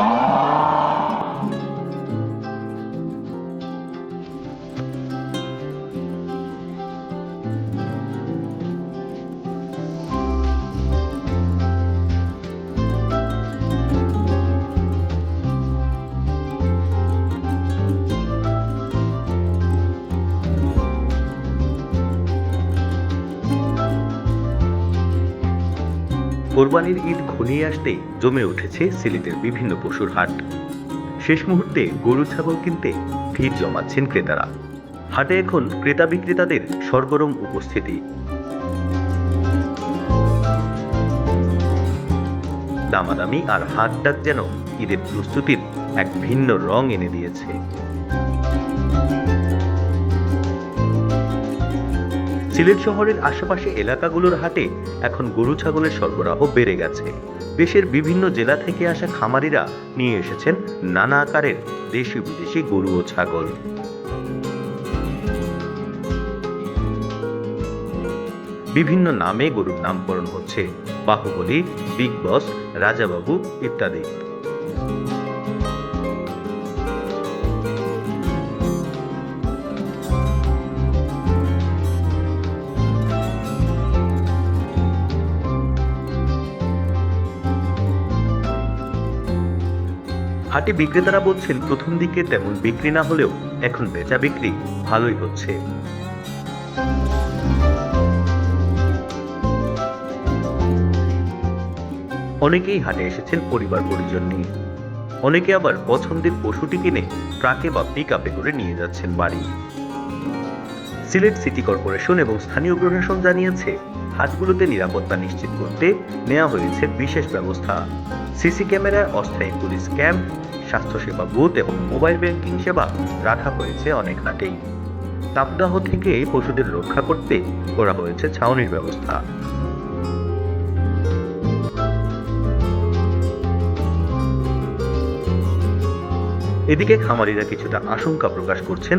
Música কোরবানির ঈদ ঘনিয়ে আসতেই জমে উঠেছে সিলেটের বিভিন্ন পশুর হাট। শেষ মুহূর্তে গরু, ছাগল কিনতে ভিড় জমাচ্ছেন ক্রেতারা। হাটে এখন ক্রেতা বিক্রেতাদের সরগরম উপস্থিতি। দামাদামি আর হাট ডাক যেন ঈদের প্রস্তুতির এক ভিন্ন রং এনে দিয়েছে। সিলেট শহরের আশেপাশে এলাকাগুলোর হাটে এখন গরু ছাগলের সরবরাহ বেড়ে গেছে। দেশের বিভিন্ন জেলা থেকে আসা খামারিরা নিয়ে এসেছেন নানা আকারের দেশি বিদেশি গরু ও ছাগল। বিভিন্ন নামে গরুর নামকরণ হচ্ছে। বাহুবলী, বিগ বস, রাজাবাবু ইত্যাদি। হাটে বিক্রেতারা বলছেন, প্রথম দিকে তেমন বিক্রি না হলেও এখন বেচা বিক্রি ভালোই হচ্ছে। অনেকেই হাটে এসেছেন পরিবার পরিজন নিয়ে। অনেকে আবার পছন্দের পশুটি কিনে ট্রাকে বা পিক আপে করে নিয়ে যাচ্ছেন বাড়ি। সিলেট সিটি কর্পোরেশন এবং স্থানীয় প্রশাসন জানিয়েছে হাটগুলোতে নিরাপত্তা নিশ্চিত করতে নেওয়া হয়েছে বিশেষ ব্যবস্থা। সিসি ক্যামেরায় অস্থায়ী পুলিশ ক্যাম্প, স্বাস্থ্যসেবা বুথ এবং মোবাইল ব্যাংকিং সেবা রাখা হয়েছে অনেক হাটেই তাপদাহ থেকে পশুদের রক্ষা করতে করা হয়েছে ছাউনির ব্যবস্থা। এদিকে খামারিরা কিছুটা আশঙ্কা প্রকাশ করছেন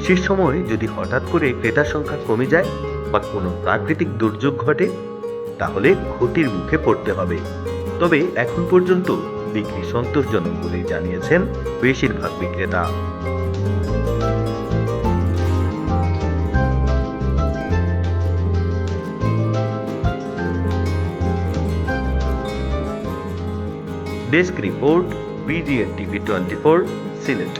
শেষ সময় যদি হঠাৎ করে ক্রেতার সংখ্যা কমে যায় বা কোনো প্রাকৃতিক দুর্যোগ ঘটে, তাহলে ক্ষতির মুখে পড়তে হবে। তবে এখন পর্যন্ত বিক্রি সন্তোষজনক বলে জানিয়েছেন বেশিরভাগ বিক্রেতা। Desk report, BGN TV twenty four, Sylhet.